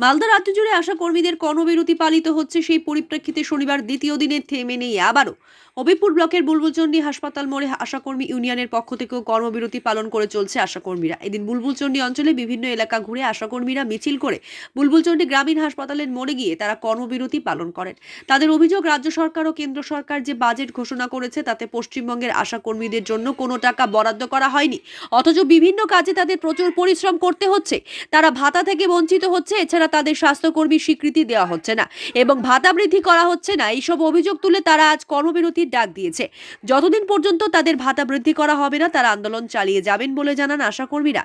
মালদা রাজ্য জুড়ে আশা কর্মীদের কর্মবিরতি পালিত হচ্ছে। সেই পরিপ্রেক্ষিতে শনিবার দ্বিতীয় দিনে থেমে নেই আবারও। হবিপুর ব্লকের বুলবুলচন্ডী হাসপাতাল মোড়ে আশাকর্মী ইউনিয়নের পক্ষ থেকেও কর্মবিরতি পালন করে চলছে আশাকর্মীরা। এদিন বুলবুলচন্ডী অঞ্চলে বিভিন্ন এলাকা ঘুরে আশাকর্মীরা মিছিল করে বুলবুলচন্ডী গ্রামীণ হাসপাতালের মোড়ে গিয়ে তারা কর্মবিরতি পালন করেন। তাদের অভিযোগ, রাজ্য সরকার ও কেন্দ্র সরকার যে বাজেট ঘোষণা করেছে, তাতে পশ্চিমবঙ্গের আশাকর্মীদের জন্য কোনো টাকা বরাদ্দ করা হয়নি। অথচ বিভিন্ন কাজে তাদের প্রচুর পরিশ্রম করতে হচ্ছে। তারা ভাতা থেকে বঞ্চিত হচ্ছে। এছাড়া তাদের স্বাস্থ্যকর্মী স্বীকৃতি দেওয়া হচ্ছে না এবং ভাতা বৃদ্ধি করা হচ্ছে না। এইসব অভিযোগ তুলে তারা আজ কর্মবিরতির ডাক দিয়েছে। যতদিন পর্যন্ত তাদের ভাতা বৃদ্ধি করা হবে না, তারা আন্দোলন চালিয়ে যাবেন বলে জানান আশাকর্মীরা।